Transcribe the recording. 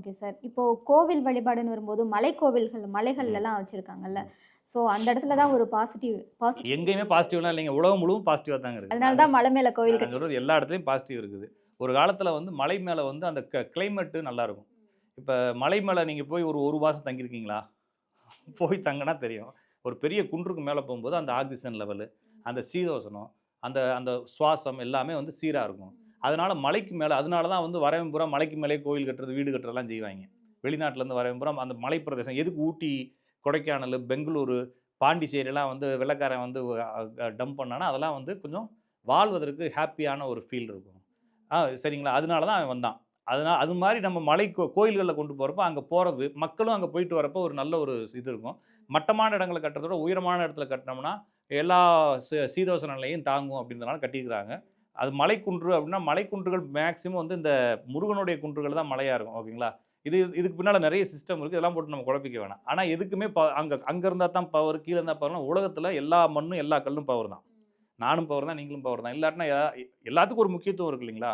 Okay sir இப்போ கோவில் வழிபாடுன்னு வரும்போது மலை கோவில்கள் மலைகள்லாம் வச்சிருக்காங்கல்ல. ஸோ அந்த இடத்துல தான் ஒரு பாசிட்டிவ் பாசிட்டிவ் எங்கேயுமே பாசிட்டிவ்லாம் இல்லைங்க. உலகம் முழுவதும் பாசிட்டிவாக தாங்க இருக்குது. அதனால தான் மலை மேல கோவில் நான் சொல்றது எல்லா இடத்துலையும் பாசிட்டிவ் இருக்குது. ஒரு காலத்தில் வந்து மலை மேலே வந்து அந்த க கிளைமேட்டு நல்லா இருக்கும். இப்போ மலை மேலே நீங்கள் போய் ஒரு ஒரு மாதம் தங்கியிருக்கீங்களா? போய் தங்கினா தெரியும். ஒரு பெரிய குன்றுக்கு மேலே போகும்போது அந்த ஆக்சிஜன் லெவலு அந்த சீதோசனம் அந்த அந்த சுவாசம் எல்லாமே வந்து சீராக இருக்கும். அதனால மலைக்கு மேலே அதனால தான் வந்து வரவன் மலைக்கு மேலே கோயில் கட்டுறது வீடு கட்டுறதெல்லாம் செய்வாங்க. வெளிநாட்டிலேருந்து வரவன் அந்த மலை பிரதேசம் எதுக்கு ஊட்டி கொடைக்கானல் பெங்களூரு பாண்டிச்சேரியெல்லாம் வந்து வெள்ளக்காரன் வந்து டம்ப் பண்ணானா அதெல்லாம் வந்து கொஞ்சம் வாழ்வதற்கு ஹாப்பியான ஒரு ஃபீல் இருக்கும். ஆ சரிங்களா? அதனால தான் அவன் வந்தான். அதனால் அது மாதிரி நம்ம மலை கோ கோயில்களில் கொண்டு போகிறப்ப அங்கே போகிறது மக்களும் அங்கே போயிட்டு வரப்போ ஒரு நல்ல ஒரு இது இருக்கும். மட்டமான இடங்களை கட்டுறதோட உயரமான இடத்துல கட்டினோம்னா எல்லா சீ- நிலையும் தாங்கும் அப்படின்றதுனால கட்டியிருக்கிறாங்க. அது மலைக்குன்று அப்படின்னா மலைக்குன்றுகள் மேக்ஸிமம் வந்து இந்த முருகனுடைய குன்றுகள் தான் மலையாக இருக்கும் ஓகேங்களா இது இதுக்கு பின்னால் நிறைய சிஸ்டம் இருக்குது இதெல்லாம் போட்டு நம்ம குழப்பிக்க வேணாம். ஆனால் எதுக்குமே ப அங்கே அங்கே இருந்தால் தான் பவர் கீழே இருந்தால் பவர்னா உலகத்தில் எல்லா மண்ணும் எல்லா கல்லும் பவர் தான். நானும் பவர் தான் நீங்களும் பவர் தான். இல்லாட்டினா எல்லாத்துக்கும் ஒரு முக்கியத்துவம் இருக்கு இல்லைங்களா?